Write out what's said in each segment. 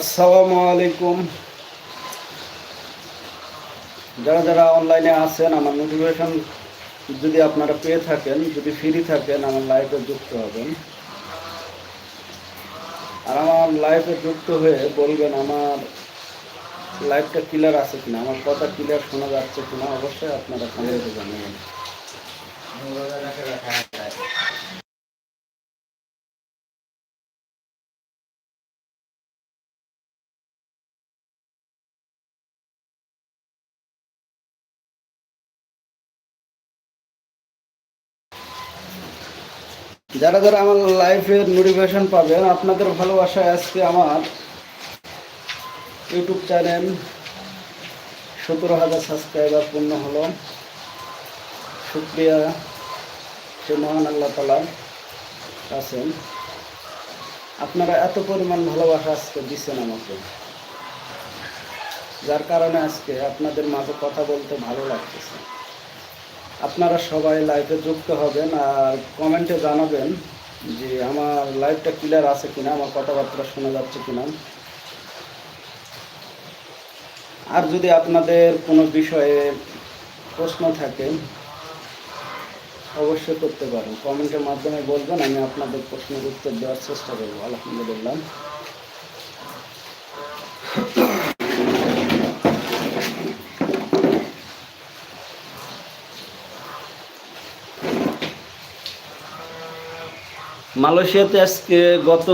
আসসালামু আলাইকুম। যারা যারা অনলাইনে আছেন, আমার নোটিফিকেশন যদি আপনারা পেয়ে থাকেন, যদি ফ্রি থাকেন, আমার লাইফে যুক্ত হবেন। আর আমার লাইফে যুক্ত হয়ে বলবেন, আমার লাইফটা ক্লিয়ার আছে কিনা, আমার কথা ক্লিয়ার শোনা যাচ্ছে কিনা, অবশ্যই আপনারা কমেন্টে জানাবেন। যারা যারা আমার লাইফের নোটিফিকেশন পাবেন, আপনাদের ভালোবাসায় আজকে আমার ইউটিউব চ্যানেল সতেরো হাজার সাবস্ক্রাইবার পূর্ণ হলো। শুক্রিয়া সে মহান আল্লাহ তালা আছেন। আপনারা এত পরিমাণ ভালোবাসা আজকে দিচ্ছেন আমাকে, যার কারণে আজকে আপনাদের মাঝে কথা বলতে ভালো লাগতেছে। আপনারা সবাই লাইভে যুক্ত হবেন আর কমেন্টে জানাবেন যে আমার লাইভটা ক্লিয়ার আছে কিনা, আমার কথাবার্তা শোনা যাচ্ছে কিনা। আর যদি আপনাদের কোনো বিষয়ে প্রশ্ন থাকে, অবশ্যই করতে পারেন। কমেন্টের মাধ্যমে বলবেন, আমি আপনাদের প্রশ্নের উত্তর দেওয়ার চেষ্টা করব। আলহামদুলিল্লাহ। মালয়েশিয়াতে আজকে গত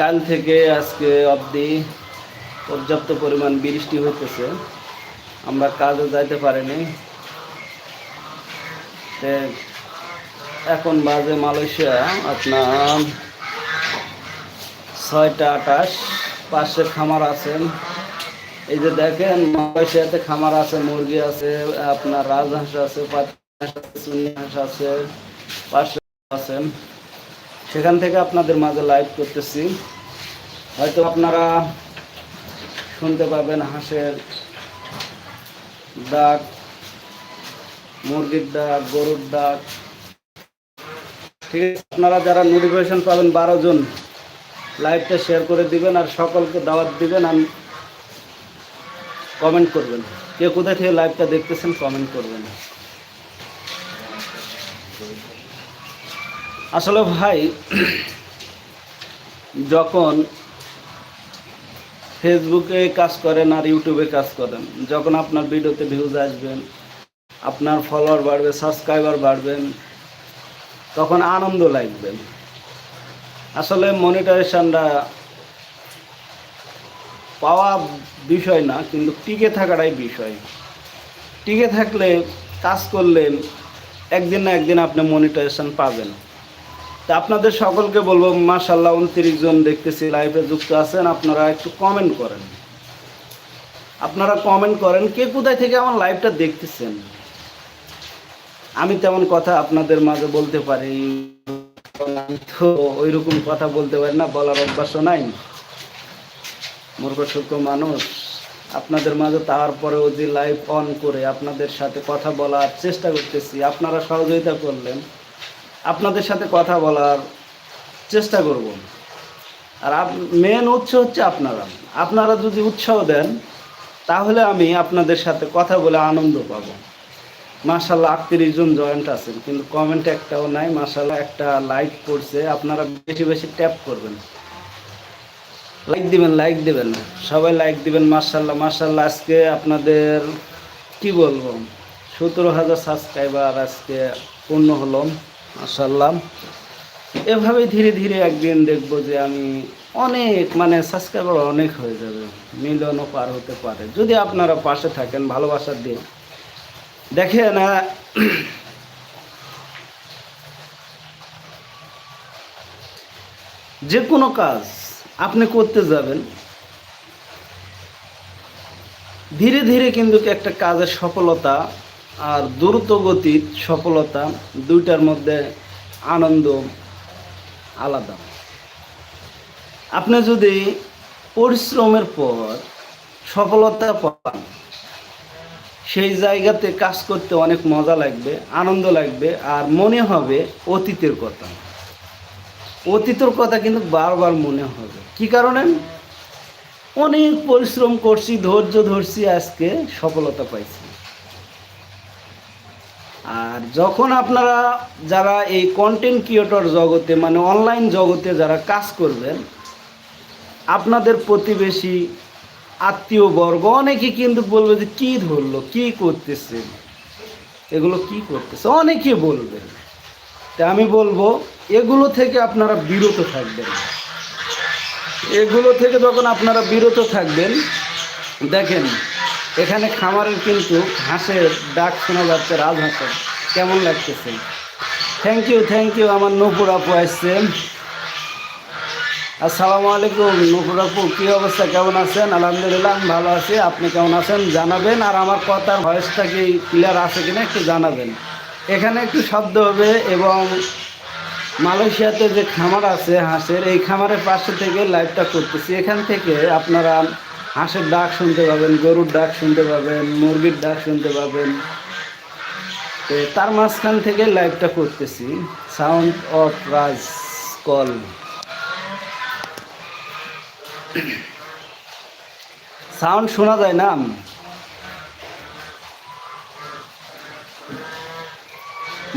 কাল থেকে আজকে অবধি পর্যাপ্ত পরিমাণ বৃষ্টি হইতেছে। আমরা কাজে যাইতে পারিনি। এখন বাজে মালয়েশিয়া, আপনার ছয়টা আটাশ পাশে খামার আছেন এই যে দেখেন, মালয়েশিয়াতে খামার আছে, মুরগি আছে, আপনার রাজহাঁস আছে পাতি হাঁস আছে, চুনি হাঁস আছে পাশে আছেন সেখান থেকে আপনাদের মাঝে লাইভ করতেছি। হয়তো আপনারা শুনতে পাবেন হাঁসের ডাক, মুরগির ডাক, গরুর ডাক। ঠিক আছে, আপনারা যারা নোটিফিকেশন পাবেন বারো জন লাইভটা শেয়ার করে দিবেন আর সকলকে দাওয়াত দিবেন আর কমেন্ট করবেন। কে কোথায় থেকে লাইভটা দেখতেছেন কমেন্ট করবেন। আসলে ভাই, যখন ফেসবুকে কাজ করেন আর ইউটিউবে কাজ করেন, যখন আপনার ভিডিওতে ভিউজ আসবেন, আপনার ফলোয়ার বাড়বে সাবস্ক্রাইবার বাড়বেন, তখন আনন্দ লাগবে। আসলে মনিটাইজেশনটা পাওয়া বিষয় না, কিন্তু টিকে থাকাটাই বিষয়। টিকে থাকলে কাজ করলে একদিন না একদিন আপনি মনিটাইজেশন পাবেন। তা আপনাদের সকলকে বলব মাশাল্লাহ উনত্রিশ জন দেখতেছি লাইভে যুক্ত আছেন, আপনারা একটু কমেন্ট করেন। আপনারা কমেন্ট করেন, কে কোথায় থেকে আমার লাইভটা দেখতেছেন? আমি তেমন কথা আপনাদের মাঝে বলতে পারি, তো ওই রকম কথা বলতে পারি না, বলার অভ্যাসও নাই। মূর্খ সূক্ষ্ম মানুষ, আপনাদের মাঝে তারপরেও যে লাইভ অন করে আপনাদের সাথে কথা বলার চেষ্টা করতেছি, আপনারা সহযোগিতা করলেন। আপনাদের সাথে কথা বলার চেষ্টা করব। আর মেন উৎস হচ্ছে আপনারা। আপনারা যদি উৎসাহ দেন, তাহলে আমি আপনাদের সাথে কথা বলে আনন্দ পাব। মার্শাল্লাহ আটত্রিশ জন জয়েন্ট আছেন, কিন্তু কমেন্ট একটাও নাই। মার্শাল্লাহ একটা লাইক করছে। আপনারা বেশি বেশি ট্যাপ করবেন। লাইক দিবেন লাইক দিবেন। সবাই লাইক দিবেন মার্শাল্লাহ মার্শাল্লাহ আজকে আপনাদের কি বলব? সতেরো হাজার সাবস্ক্রাইবার আজকে পূর্ণ হলো। মার্শাল্লাহ এভাবে ধীরে ধীরে একদিন দেখব যে আমি অনেক মানে সাবস্ক্রাইবার অনেক হয়ে যাবে। মিলনও পার হতে পারে। যদি আপনারা পাশে থাকেন ভালোবাসার দিন। দেখেন যে কোনো কাজ আপনি করতে যাবেন। ধীরে ধীরে কিন্তু একটা কাজের সফলতা আর দ্রুত গতির সফলতা দুইটার মধ্যে আনন্দ আলাদা। আপনি যদি পরিশ্রমের পর সফলতা পান, সেই জায়গাতে কাজ করতে অনেক মজা লাগবে, আনন্দ লাগবে, আর মনে হবে অতীতের কথা। অতীতের কথা কিন্তু বারবার মনে হবে। কি কারণে? অনেক পরিশ্রম করছি, ধৈর্য ধরছি, আজকে সফলতা পাইছি। আর যখন আপনারা যারা এই কন্টেন্ট ক্রিয়েটর জগতে মানে অনলাইন জগতে যারা কাজ করবেন, আপনাদের প্রতিবেশী আত্মীয় বর্গ অনেকে কিন্তু বলবে যে কী ধরলো, কী করতেছে, এগুলো কি করতেছে, অনেকে বলবে। তা আমি বলব, এগুলো থেকে আপনারা বিরত থাকবেন। এগুলো থেকে যখন আপনারা বিরত থাকবেন, দেখেন এখানে খামারের কিন্তু হাঁসের ডাক শোনা যাচ্ছে রাজহাঁসের কেমন লাগতেছে? থ্যাংক ইউ থ্যাংক ইউ আমার নপুর আপু আসছেন আসসালামু আলাইকুম, নপুর আপু, কী অবস্থা? কেমন আছেন? আলহামদুলিল্লাহ, আমি ভালো আছি। আপনি কেমন আছেন? জানাবেন, আর আমার কথার ভয়েসটা কি ক্লিয়ার আছে কিনা একটু জানাবেন। এখানে একটু শব্দ হবে এবং মালয়েশিয়াতে যে খামার আছে হাঁসের, এই খামারের পাশে থেকে লাইভটা করতেছি। এখান থেকে আপনারা হাঁসের ডাক শুনতে পাবেন, গরুর ডাক শুনতে পাবেন, মুরগির ডাক শুনতে পাবেন। তার মাঝখান থেকে লাইভটা করতেছি। সাউন্ড অফ রাজ কল সাউন্ড শোনা যায় না?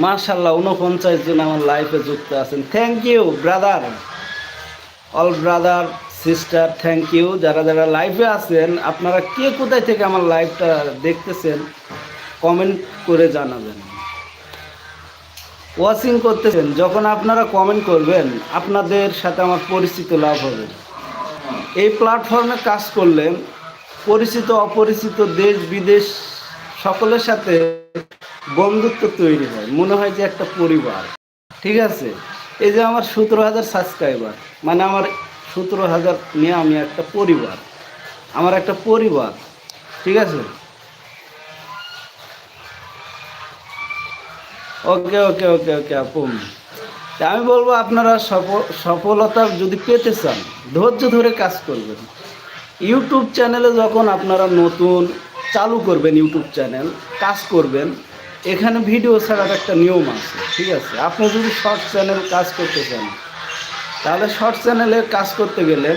মার্শাল্লাহ উনপঞ্চাশ জন আমার লাইফে যুক্ত আছেন। Thank you brother all brother sister thank you যারা যারা লাইভে আছেন, আপনারা কে কোথায় থেকে আমার লাইভটা দেখতেছেন কমেন্ট করে জানাবেন। ওয়াচিং করতেছেন, যখন আপনারা কমেন্ট করবেন, আপনাদের সাথে আমার পরিচিত লাভ হবে। এই প্ল্যাটফর্মে কাজ করলে পরিচিত, অপরিচিত দেশ, বিদেশ সকলের সাথে বন্ধুত্ব তৈরি হয়। মনে হয় যে একটা পরিবার। ঠিক আছে? এই যে আমার সতেরো হাজার সাবস্ক্রাইবার মানে আমার সতেরো হাজার নিয়ে আমি একটা পরিবার। আমার একটা পরিবার, ঠিক আছে? ওকে ওকে ওকে ওকে, আপু। আমি বলব আপনারা সফ- সফলতা যদি পেতে চান, ধৈর্য ধরে কাজ করবেন। ইউটিউব চ্যানেলে যখন আপনারা নতুন, চালু করবেন ইউটিউব চ্যানেল, কাজ করবেন, এখানে ভিডিও ছাড়ার একটা নিয়ম আছে, ঠিক আছে? আপনি যদি শর্ট চ্যানেল কাজ করতে চান তাহলে শর্ট চ্যানেলে কাজ করতে গেলে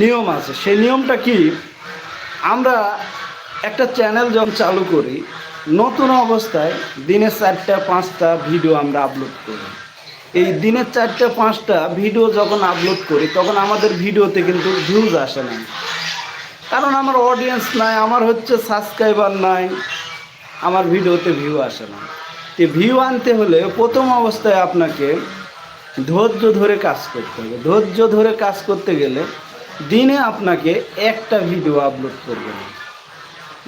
নিয়ম আছে। সেই নিয়মটা কি? আমরা একটা চ্যানেল যখন চালু করি, নতুন অবস্থায় দিনে চারটা, পাঁচটা ভিডিও আমরা আপলোড করি। এই দিনের চারটা, পাঁচটা ভিডিও যখন আপলোড করি, তখন আমাদের ভিডিওতে কিন্তু ভিউজ আসে না। কারণ আমার অডিয়েন্স নাই, আমার হচ্ছে সাবস্ক্রাইবার নাই, আমার ভিডিওতে ভিউ আসে না। তো ভিউ আনতে হলে প্রথম অবস্থায় আপনাকে ধৈর্য ধরে কাজ করতে হবে। ধৈর্য ধরে কাজ করতে গেলে দিনে আপনাকে একটা ভিডিও আপলোড করবেন।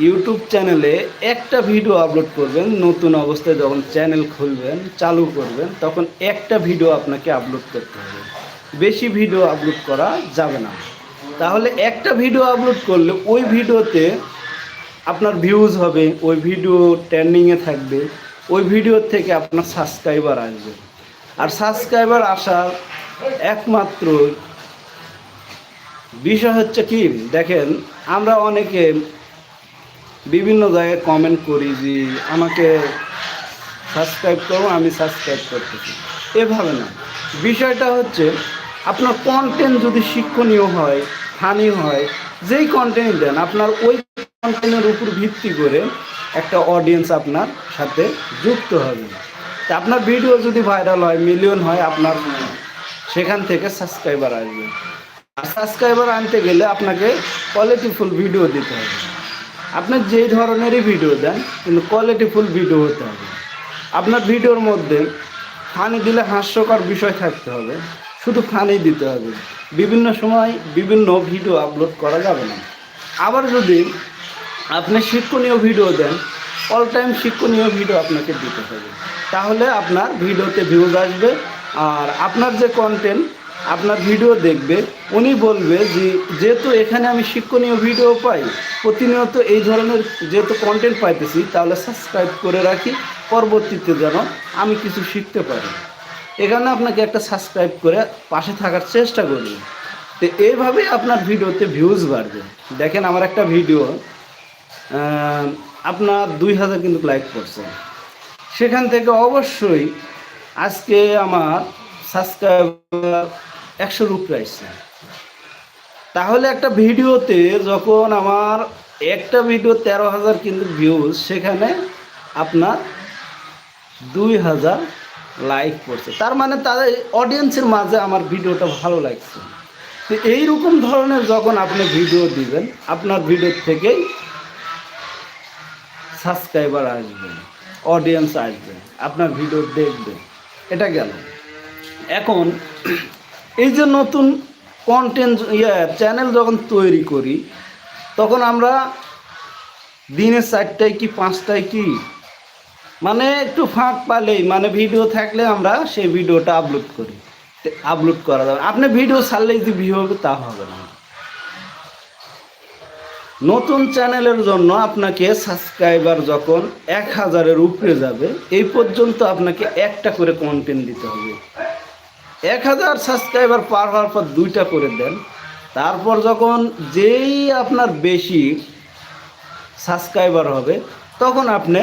ইউটিউব চ্যানেলে একটা ভিডিও আপলোড করবেন। নতুন অবস্থায় যখন চ্যানেল খুলবেন, চালু করবেন, তখন একটা ভিডিও আপনাকে আপলোড করতে হবে। বেশি ভিডিও আপলোড করা যাবে না। তাহলে একটা ভিডিও আপলোড করলে ওই ভিডিওতে আপনার ভিউজ হবে, ওই ভিডিও ট্রেন্ডিংয়ে থাকবে, ওই ভিডিওর থেকে আপনার সাবস্ক্রাইবার আসবে। আর সাবস্ক্রাইবার আসার একমাত্র বিষয় হচ্ছে কি, দেখেন, আমরা অনেকে বিভিন্ন জায়গায় কমেন্ট করি যে, আমাকে সাবস্ক্রাইব করো, আমি সাবস্ক্রাইব করতেছি। এভাবে না। বিষয়টা হচ্ছে, আপনার কন্টেন্ট যদি শিক্ষণীয় হয় ফানি হয়, যেই কন্টেন্ট দেন, আপনার ওই কন্টেন্টের উপর ভিত্তি করে একটা অডিয়েন্স আপনার সাথে যুক্ত হবে। আপনার ভিডিও যদি ভাইরাল হয় মিলিয়ন হয়, আপনার সেখান থেকে সাবস্ক্রাইবার আসবে। আর সাবস্ক্রাইবার আনতে গেলে আপনাকে কোয়ালিটিফুল ভিডিও দিতে হবে। আপনি যেই ধরনেরই ভিডিও দেন, কিন্তু কোয়ালিটিফুল ভিডিও হতে হবে। আপনার ভিডিওর মধ্যে ফানি দিলে হাস্যকর বিষয় থাকতে হবে। শুধু ফানি দিতে হবে। বিভিন্ন সময় বিভিন্ন ভিডিও আপলোড করা যাবে না। আবার যদি আপনি শিক্ষণীয় ভিডিও দেন অল টাইম শিক্ষণীয় ভিডিও আপনাকে দিতে হবে। তাহলে আপনার ভিডিওতে ভিউজ আসবে। আর আপনার যে কন্টেন্ট আপনার ভিডিও দেখবে, উনি বলবে যে, যেহেতু এখানে আমি শিক্ষণীয় ভিডিও পাই, প্রতিনিয়ত এই ধরনের যেহেতু কন্টেন্ট পাইতেছি, তাহলে সাবস্ক্রাইব করে রাখি। পরবর্তীতে যেন আমি কিছু শিখতে পারি। এখানে আপনাকে একটা সাবস্ক্রাইব করে পাশে থাকার চেষ্টা করবেন তো এইভাবে আপনার ভিডিওতে ভিউজ বাড়বে। দেখেন আমার একটা ভিডিও আপনার দুই হাজার কিন্তু লাইক করছে। সেখান থেকে অবশ্যই আজকে আমার সাবস্ক্রাইবার একশো উপরে আসছে তাহলে একটা ভিডিওতে যখন আমার একটা ভিডিও তেরো হাজার কিন্তু ভিউজ সেখানে আপনার দুই হাজার লাইক পড়ছে। তার মানে তাদের অডিয়েন্সের মাঝে আমার ভিডিওটা ভালো লাগছে। তো এইরকম ধরনের যখন আপনি ভিডিও দিবেন, আপনার ভিডিও থেকেই সাবস্ক্রাইবার আসবে অডিয়েন্স আসবে, আপনার ভিডিও দেখবে। এটা গেল। এখন, এই যে নতুন কন্টেন্ট ইয়ে চ্যানেল যখন তৈরি করি, তখন আমরা দিনে চারটায় কি, পাঁচটায় কি মানে একটু ফাঁক পালেই মানে ভিডিও থাকলে আমরা সেই ভিডিওটা আপলোড করি। আপলোড করা যাবে। আপনি ভিডিও ছাড়লেই যে ভিউ হবে, তা হবে না। নতুন চ্যানেলের জন্য আপনাকে সাবস্ক্রাইবার যখন এক হাজারের উপরে যাবে, এই পর্যন্ত আপনাকে একটা করে কন্টেন্ট দিতে হবে। এক হাজার সাবস্ক্রাইবার পার হওয়ার পর দুইটা করে দেন। তারপর যখন যেই আপনার বেশি সাবস্ক্রাইবার হবে, তখন আপনি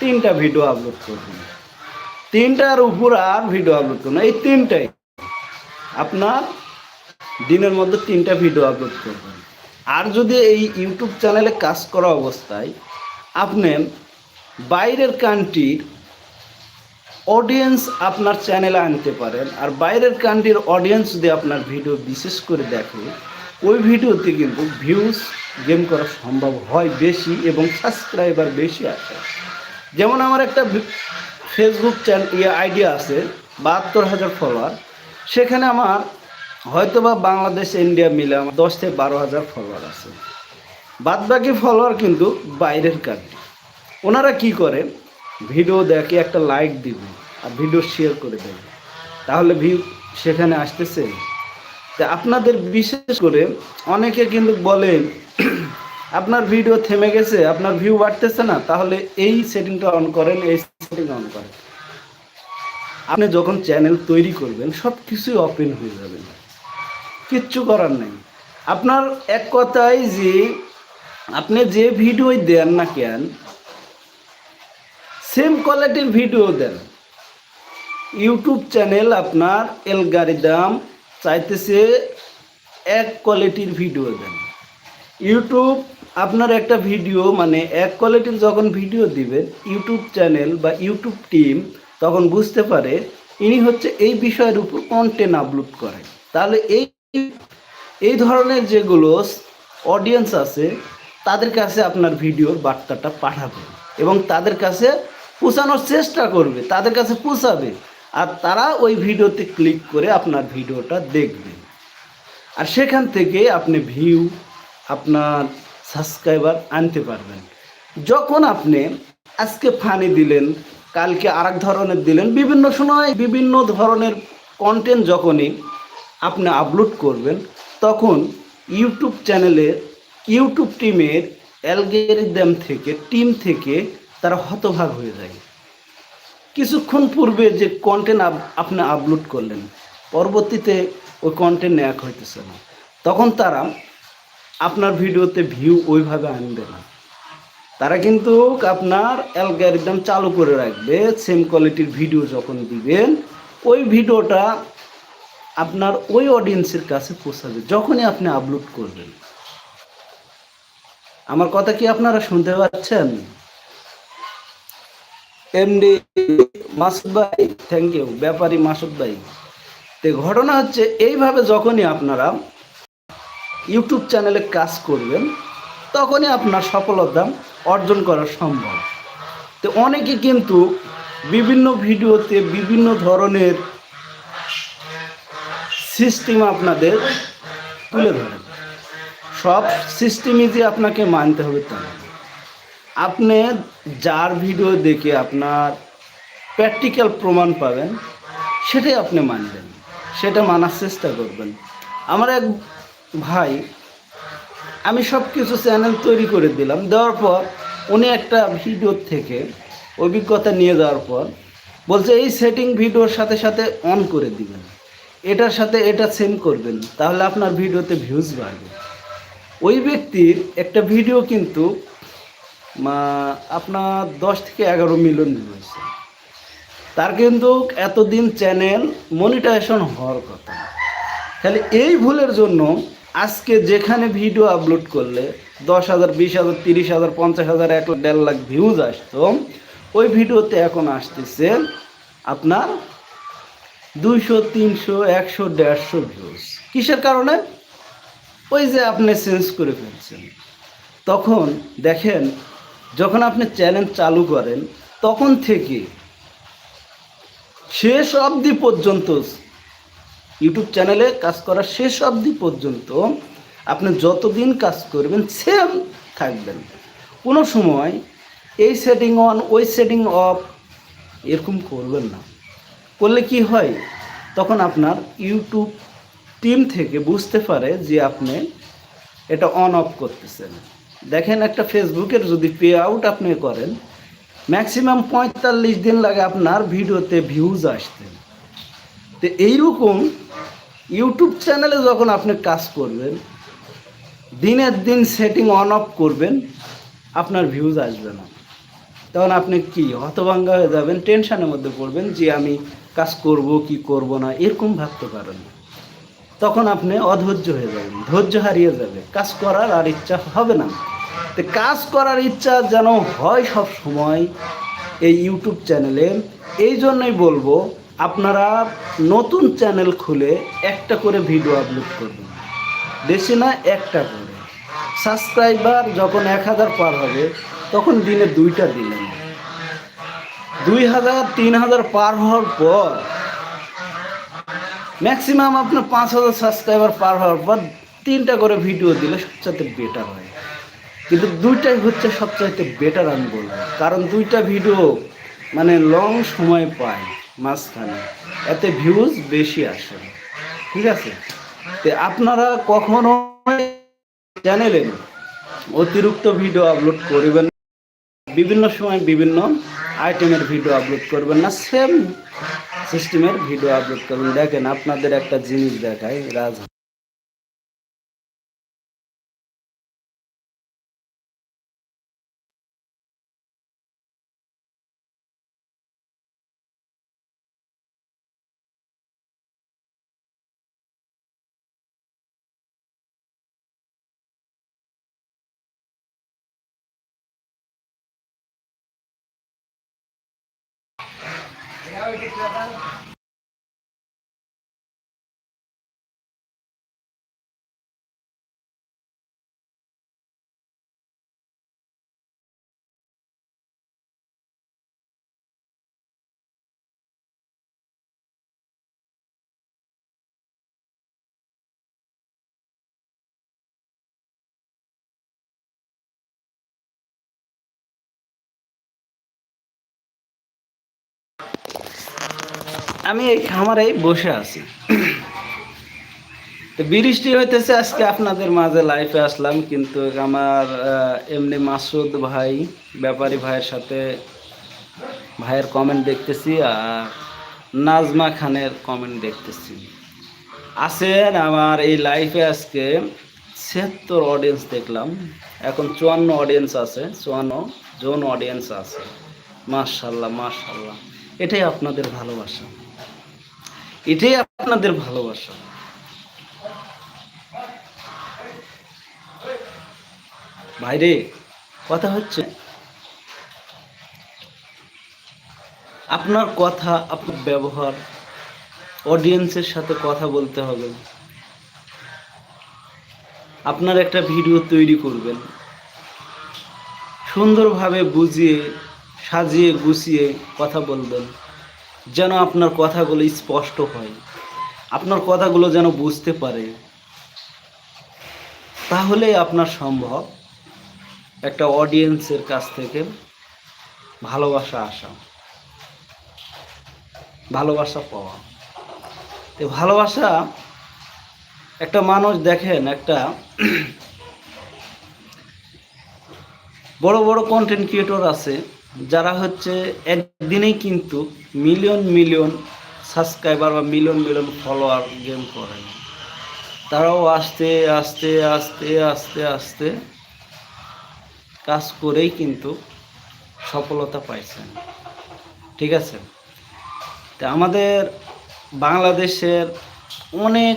তিনটা ভিডিও আপলোড করবেন। তিনটার উপর আর ভিডিও আপলোড করবেন এই তিনটাই। আপনার দিনের মধ্যে তিনটা ভিডিও আপলোড করবেন। আর যদি এই ইউটিউব চ্যানেলে কাজ করা অবস্থায় আপনি বাইরের কান্ট্রির অডিয়েন্স আপনার চ্যানেলে আনতে পারেন, আর বাইরের কান্ট্রির অডিয়েন্স যদি আপনার ভিডিও বিশেষ করে দেখে, ওই ভিডিওতে কিন্তু ভিউজ গেম করা সম্ভব হয় বেশি এবং সাবস্ক্রাইবার বেশি আসে। যেমন আমার একটা ফেসবুক চ্যানেল ইয়ে আইডিয়া আছে, বাহাত্তর হাজার ফলোয়ার সেখানে আমার হয়তো বা বাংলাদেশ, ইন্ডিয়া মিলে আমার দশ থেকে বারো হাজার ফলোয়ার আছে। বাদ বাকি ফলোয়ার কিন্তু বাইরের কান্ট্রি ওনারা কি করে ভিডিও দেখে একটা লাইক দিবে আর ভিডিও শেয়ার করে দেবে তাহলে ভিউ সেখানে আসতেছে। তা আপনাদের বিশেষ করে অনেকে কিন্তু বলেন, আপনার ভিডিও থেমে গেছে, আপনার ভিউ বাড়তেছে না, তাহলে এই সেটিংটা অন করেন, এই সেটিং অন করেন। আপনি যখন চ্যানেল তৈরি করবেন সব কিছুই ওপেন হয়ে যাবে। কিচ্ছু করার নেই। আপনার এক কথায় যে আপনি যে ভিডিও দেন না কেন সেম কোয়ালিটির ভিডিও দেন। ইউটিউব চ্যানেল আপনার এলগারিদাম চাইতেছে এক কোয়ালিটির ভিডিও দেন। ইউটিউব আপনার একটা ভিডিও মানে এক কোয়ালিটির যখন ভিডিও দিবেন ইউটিউব চ্যানেল বা ইউটিউব টিম তখন বুঝতে পারে ইনি হচ্ছে এই বিষয়ের উপর কন্টেন্ট আপলোড করে। তাহলে এই এই ধরনের যেগুলো অডিয়েন্স আছে, তাদের কাছে আপনার ভিডিওর বার্তাটা পাঠাবে এবং তাদের কাছে পৌঁছানোর চেষ্টা করবে, তাদের কাছে পৌঁছাবে আর তারা ওই ভিডিওতে ক্লিক করে আপনার ভিডিওটা দেখবে। আর সেখান থেকে আপনি ভিউ আপনার সাবস্ক্রাইবার আনতে পারবেন। যখন আপনি আজকে ফানি দিলেন, কালকে আরেক ধরনের দিলেন, বিভিন্ন সময় বিভিন্ন ধরনের কন্টেন্ট যখনই আপনি আপলোড করবেন তখন ইউটিউব চ্যানেলের ইউটিউব টিমের অ্যালগেরিদম থেকে, টিম থেকে তারা হতভাগ হয়ে যায়। কিছুক্ষণ পূর্বে যে কন্টেন্ট আপনি আপলোড করলেন, পরবর্তীতে ওই কন্টেন্ট নেওয়া হইতেছে না। তখন তারা আপনার ভিডিওতে ভিউ ওইভাবে আনবে না। তারা কিন্তু আপনার অ্যালগারিদম চালু করে রাখবে সেম কোয়ালিটির ভিডিও যখন দিবেন, ওই ভিডিওটা আপনার ওই অডিয়েন্সের কাছে পৌঁছাবে, যখনই আপনি আপলোড করবেন। আমার কথা কি আপনারা শুনতে পাচ্ছেন? এমডি মাসুদ ভাই থ্যাংক ইউ ব্যাপারী মাসুদ ভাই। তো ঘটনা হচ্ছে, এইভাবে যখনই আপনারা ইউটিউব চ্যানেলে কাজ করবেন, তখনই আপনার সফলতা অর্জন করা সম্ভব। তো অনেকে কিন্তু বিভিন্ন ভিডিওতে বিভিন্ন ধরনের সিস্টেম আপনাদের তুলে ধরেন সব সিস্টেমই যে আপনাকে মানতে হবে তা আপনি যার ভিডিও দেখে আপনার প্র্যাকটিক্যাল প্রমাণ পাবেন, সেটাই আপনি মানবেন। সেটা মানার চেষ্টা করবেন। আমার এক ভাই, আমি সব কিছু চ্যানেল তৈরি করে দিলাম। দেওয়ার পর উনি একটা ভিডিওর থেকে অভিজ্ঞতা নিয়ে যাওয়ার পর বলছে, এই সেটিং ভিডিওর সাথে সাথে অন করে দিবেন। এটার সাথে এটা সেম করবেন, তাহলে আপনার ভিডিওতে ভিউজ বাড়বে। ওই ব্যক্তির একটা ভিডিও কিন্তু আপনার দশ থেকে এগারো মিলিয়ন ভিউজ তার কিন্তু এতদিন চ্যানেল মনিটাইজেশন হওয়ার কথা। তাহলে এই ভুলের জন্য আজকে যেখানে ভিডিও আপলোড করলে দশ হাজার, বিশ হাজার, তিরিশ হাজার, পঞ্চাশ হাজার, এক দেড় লাখ ভিউজ আসতো, ওই ভিডিওতে এখন আসতেছে আপনার দুইশো, তিনশো, একশো, দেড়শো ভিউজ কিসের কারণে? ওই যে আপনি চেঞ্জ করে ফেলছেন। তখন দেখেন, যখন আপনি চ্যানেল চালু করেন, তখন থেকে শেষ অবধি পর্যন্ত ইউটিউব চ্যানেলে কাজ করার শেষ অবধি পর্যন্ত আপনি যতদিন কাজ করবেন সেম থাকবেন। কোনো সময় এই সেটিং অন ওই সেটিং অফ এরকম করবেন না। করলে কি হয়? তখন আপনার ইউটিউব টিম থেকে বুঝতে পারে যে আপনি এটা অন অফ করতেছেন। দেখেন একটা ফেসবুকের যদি পে আউট আপনি করেন ম্যাক্সিমাম পঁয়তাল্লিশ দিন লাগে আপনার ভিডিওতে ভিউজ আসতে। তো এইরকম ইউটিউব চ্যানেলে যখন আপনি কাজ করবেন, দিনের দিন সেটিং অন অফ করবেন, আপনার ভিউজ আসবে না। তখন আপনি কি, হতভাঙ্গা হয়ে যাবেন টেনশনের মধ্যে পড়বেন যে আমি কাজ করব, কি করব না, এরকম ভাবতে পারেন তখন আপনি অধৈর্য হয়ে যাবেন, ধৈর্য হারিয়ে যাবে। কাজ করার আর ইচ্ছা হবে না। তো কাজ করার ইচ্ছা যেন হয় সব সময় এই ইউটিউব চ্যানেলে। এই জন্যই বলব, আপনারা নতুন চ্যানেল খুলে একটা করে ভিডিও আপলোড করবেন। বেশি না একটা করে। সাবস্ক্রাইবার যখন এক হাজার পার হবে, তখন দিনে দুইটা দিলেন দুই হাজার, তিন হাজার পার হওয়ার পর ম্যাক্সিমাম আপনার পাঁচ হাজার সাবস্ক্রাইবার পার হওয়ার পর তিনটা করে ভিডিও দিলে সবচাইতে বেটার হয়। কিন্তু দুইটাই হচ্ছে সবচাইতে বেটার আমি বলব। কারণ দুইটা ভিডিও মানে লং সময় পায় মাঝখানে। এতে ভিউজ বেশি আসে। ঠিক আছে? তো আপনারা কখনো চ্যানেলে অতিরিক্ত ভিডিও আপলোড করবেন। বিভিন্ন সময় বিভিন্ন আইটেমের ভিডিও আপলোড করবেন না সেম সিস্টেমের ভিডিও আপলোড করবেন। দেখেন আপনাদের একটা জিনিস দেখায় রাজ আমি এই খামারেই বসে আছি। তো বৃষ্টি হইতেছে, আজকে আপনাদের মাঝে লাইফে আসলাম, কিন্তু আমার এমনি মাসুদ ভাই, ব্যাপারী ভাইয়ের সাথে ভাইয়ের কমেন্ট দেখতেছি আর নাজমা খানের কমেন্ট দেখতেছি। আছেন আমার এই লাইফে আজকে ছিয়াত্তর অডিয়েন্স দেখলাম, এখন চুয়ান্ন অডিয়েন্স আছে, চুয়ান্ন জন অডিয়েন্স আছে। মার্শাল্লাহ মার্শাল্লাহ এটাই আপনাদের ভালোবাসা। এটাই আপনাদের ভালোবাসা। ভাইরে, কথা হচ্ছে, আপনার কথা, আপনার ব্যবহার, অডিয়েন্সের সাথে কথা বলতে হবে। আপনার একটা ভিডিও তৈরি করবেন। সুন্দরভাবে বুঝিয়ে, সাজিয়ে, গুছিয়ে কথা বলবেন। যেন আপনার কথাগুলো স্পষ্ট হয়। আপনার কথাগুলো যেন বুঝতে পারে। তাহলে আপনার সম্ভব একটা অডিয়েন্সের কাছ থেকে ভালোবাসা আসা। ভালোবাসা পাওয়া। তো ভালোবাসা একটা মানুষ দেখেন একটা বড় বড় কন্টেন্ট ক্রিয়েটর আছে। যারা হচ্ছে একদিনেই কিন্তু মিলিয়ন মিলিয়ন সাবস্ক্রাইবার বা মিলিয়ন মিলিয়ন ফলোয়ার গেম করে। তারাও আস্তে আস্তে আস্তে আস্তে আস্তে কাজ করেই কিন্তু সফলতা পাইছেন। ঠিক আছে? তা আমাদের বাংলাদেশের অনেক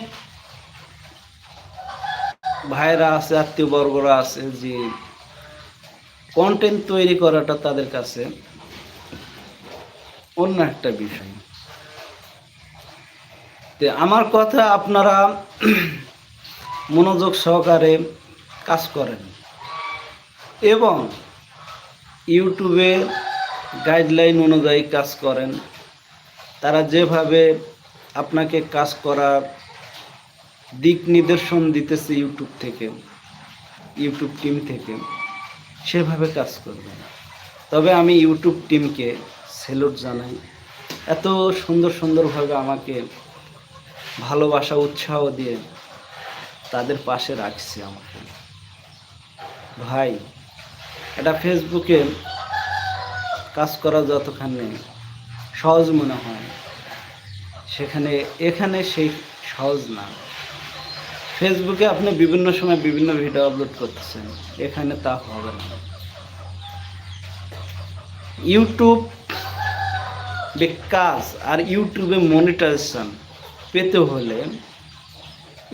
ভাইরা আছে, আত্মীয়বর্গরা আছে যে কন্টেন্ট তৈরি করাটা তাদের কাছে অন্য একটা বিষয়। তো আমার কথা আপনারা মনোযোগ সহকারে কাজ করেন। এবং ইউটিউবে গাইডলাইন অনুযায়ী কাজ করেন। তারা যেভাবে আপনাকে কাজ করার দিক নির্দেশন দিতেছে ইউটিউব থেকে, ইউটিউব টিম থেকে। সেভাবে কাজ করবে না। তবে আমি ইউটিউব টিমকে সেলুট জানাই। এত সুন্দর সুন্দরভাবে আমাকে ভালোবাসা, উৎসাহ দিয়ে তাদের পাশে রাখছে আমাকে। ভাই, এটা ফেসবুকে কাজ করা যতখানি সহজ মনে হয়, সেখানে, এখানে সেই সহজ না। ফেসবুকে আপনি বিভিন্ন সময় বিভিন্ন ভিডিও আপলোড করতেছেন। এখানে তা হবে না। ইউটিউব বিকাশ আর ইউটিউবে মনিটাইজেশন পেতে হলে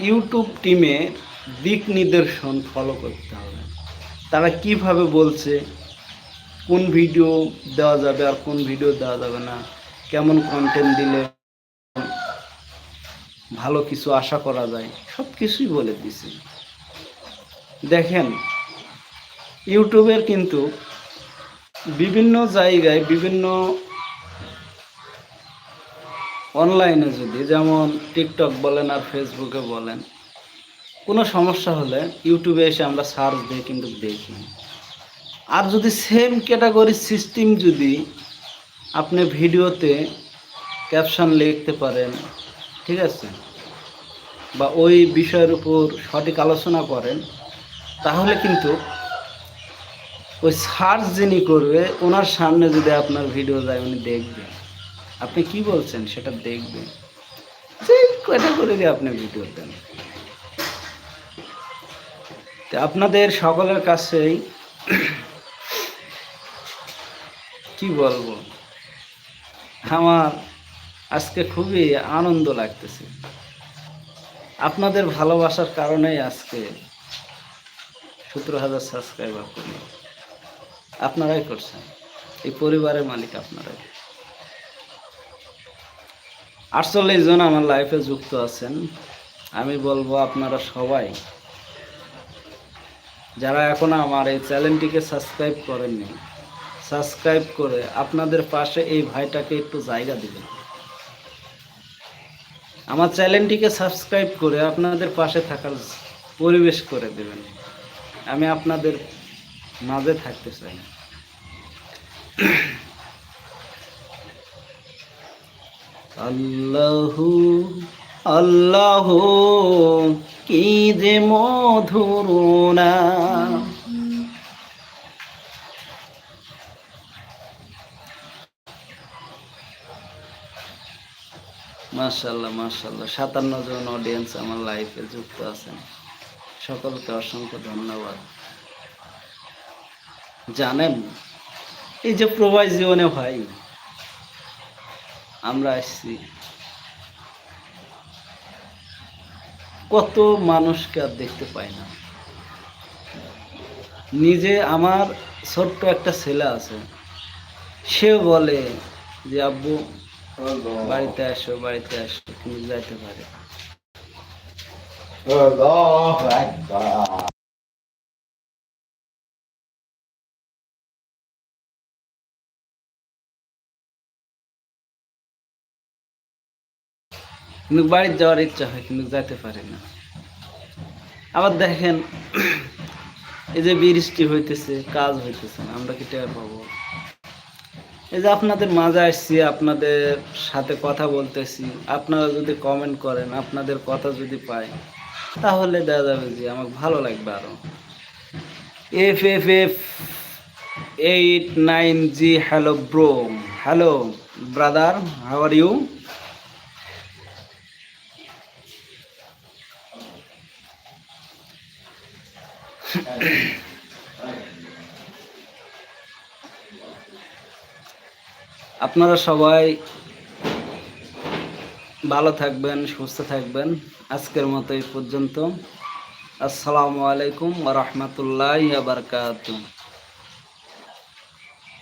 ইউটিউব টিমে দিক নির্দেশন ফলো করতে হবে। তারা কীভাবে বলছে, কোন ভিডিও দেওয়া যাবে আর কোন ভিডিও দেওয়া যাবে না, কেমন কন্টেন্ট দিলে ভালো কিছু আশা করা যায় সব কিছুই বলে দিছি। দেখেন, ইউটিউবের কিন্তু বিভিন্ন জায়গায় বিভিন্ন অনলাইনে যদি, যেমন টিকটক বলেন আর ফেসবুকে বলেন, কোনো সমস্যা হলে ইউটিউবে এসে আমরা সার্চ দিয়ে কিন্তু দেখি। আর যদি সেম ক্যাটাগরি সিস্টেম যদি আপনি ভিডিওতে ক্যাপশন লিখতে পারেন ঠিক আছে? বা ওই বিষয়ের উপর সঠিক আলোচনা করেন, তাহলে কিন্তু ওই সার্চ যিনি করবে, ওনার সামনে যদি আপনার ভিডিও যায়, উনি দেখবেন আপনি কি বলছেন সেটা দেখবে। করে দিয়ে আপনি ভিডিও দেন। তো আপনাদের সকলের কাছেই কি বলব? আমার আজকে খুবই আনন্দ লাগতেছে। আপনাদের ভালোবাসার কারণেই আজকে সতেরো হাজার সাবস্ক্রাইবার করি আপনারাই করছেন। এই পরিবারের মালিক আপনারাই। আটচল্লিশ জন আমার লাইফে যুক্ত আছেন। আমি বলব আপনারা সবাই, যারা এখনও আমার এই চ্যানেলটিকে সাবস্ক্রাইব করেননি সাবস্ক্রাইব করে আপনাদের পাশে এই ভাইটাকে একটু জায়গা দিবেন। আমার চ্যানেলটিকে সাবস্ক্রাইব করে আপনাদের পাশে থাকার পরিবেশ করে দেবেন। আমি আপনাদের মাঝে থাকতে চাই। আল্লাহু, আল্লাহ, কি যে মধুর নাম মাশাল্লাহ মাশাল্লাহ সাতান্ন জন অডিয়েন্স আমার লাইফে যুক্ত আছেন। সকলকে অসংখ্য ধন্যবাদ। জানেন, এই যে প্রবাস জীবনে ভাই, আমরা আসছি। কত মানুষকে আর দেখতে পাই না। নিজে আমার ছোট্ট একটা ছেলে আছে সে বলে যে, আব্বু বাড়িতে আসো বাড়িতে আসো কিন্তু যাইতে পারে. কিন্তু বাড়িতে যাওয়ার ইচ্ছা হয় কিন্তু যাইতে পারে না। আবার দেখেন এই যে বৃষ্টি হইতেছে কাজ হইতেছে না আমরা কি টের পাবো? এই যে আপনাদের মাঝে আসছি, আপনাদের সাথে কথা বলতেছি। আপনারা যদি কমেন্ট করেন, আপনাদের কথা যদি পাই, তাহলে দেওয়া যাবে যে আমাকে ভালো লাগবে আরও। F F F eight nine G hello bro hello brother how are you আপনারা সবাই ভালো থাকবেন সুস্থ থাকবেন। আজকের মতো এই পর্যন্ত। আসসালামু আলাইকুম রহমতুল্লাহ বারকাত